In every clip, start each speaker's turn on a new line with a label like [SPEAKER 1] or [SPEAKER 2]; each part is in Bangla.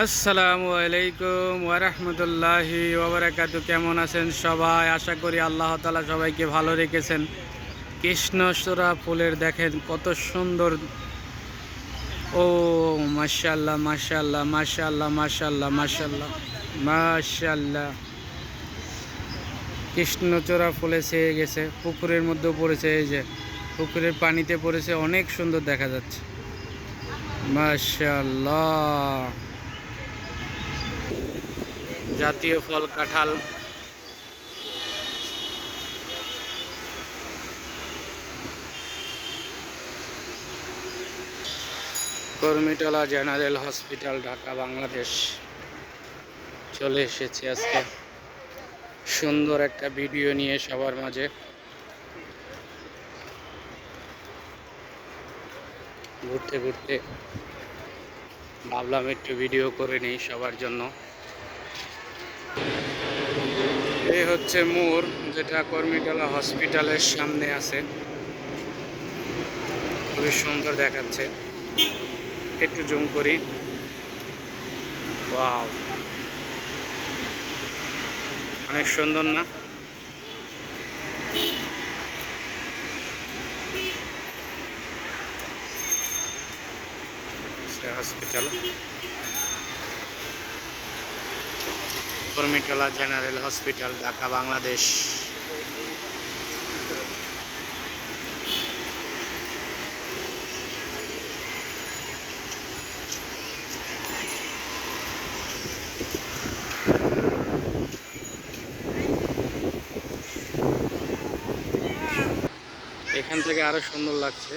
[SPEAKER 1] আসসালামু আলাইকুম ওরহমতুল্লাহি ওবরাকাতু কেমন আছেন সবাই? আশা করি আল্লাহ তালা সবাইকে ভালো রেখেছেন। কৃষ্ণচূড়া ফুলের দেখেন কত সুন্দর। ও মাশাল্লাহ মাশাল্লাহ মাশাল্লাহ মাশাল্লাহ মাশাল্লাহ মাশাল্লাহ কৃষ্ণচূড়া ফুলে ছেয়ে গেছে, পুকুরের মধ্যে পড়েছে এই যে, পুকুরের পানিতে পড়েছে, অনেক সুন্দর দেখা যাচ্ছে। মাশাল্লাহ জাতীয় ফল কাঁঠাল। Kurmitola general hospital, Dhaka, Bangladesh. চলে এসেছি আজকে। সুন্দর একটা ভিডিও নিয়ে সবার মাঝে। ঘুরতে ঘুরতে ভাবলাম একটু ভিডিও করে নিই সবার জন্য। এই হচ্ছে মোড়, যেটা কর্মীটলা হসপিটালের সামনে আছে। খুবই সুন্দর দেখাচ্ছে। একটু জুম করি। ওয়াও। অনেক সুন্দর না? Hospital. Kurmitola general hospital Dhaka Bangladesh এখান থেকে আরও সুন্দর লাগছে।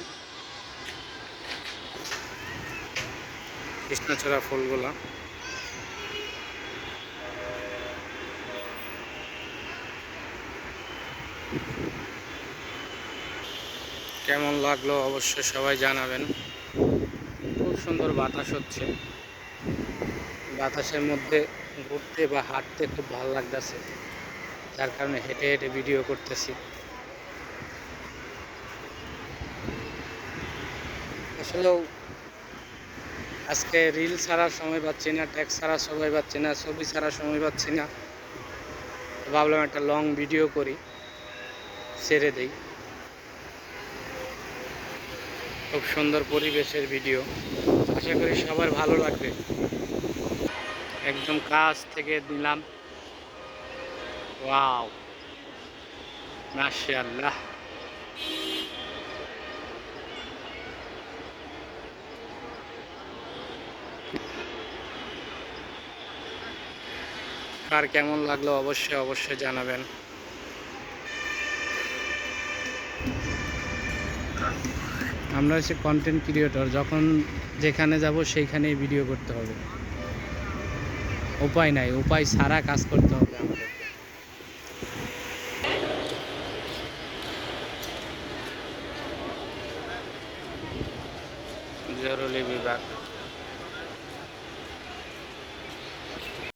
[SPEAKER 1] কৃষ্ণচূড়া ফুলগুলা। কেমন লাগল অবশ্যই সবাই জানাবেন। খুব সুন্দর বাতাস হচ্ছে। বাতাসের মধ্যে ঘুরতে বা হাঁটতে খুব ভালো লাগতেছে। যার কারণে হেঁটে হেঁটে ভিডিও করতেছি। আসলেও আজকে রিল ছাড়ার সময় পাচ্ছি না ট্যাক্স ছাড়ার সময় পাচ্ছি না, ছবি ছাড়ার সময় পাচ্ছি না। ভাবলাম একটা লং ভিডিও করি। ছেড়ে দেই। খুব সুন্দর পরিবেশের ভিডিও। আশা করি সবার ভালো লাগবে। একদম কাছ থেকে নিলাম। ওয়াও। মাশাআল্লাহ। কার কেমন লাগল অবশ্যই অবশ্যই জানাবেন। আমরা হচ্ছে কন্টেন্ট ক্রিয়েটর যখন যেখানে যাব সেইখানেই ভিডিও করতে হবে। উপায় নাই, উপায় ছাড়া কাজ করতে হবে আমাদের জরুরি বিভাগ।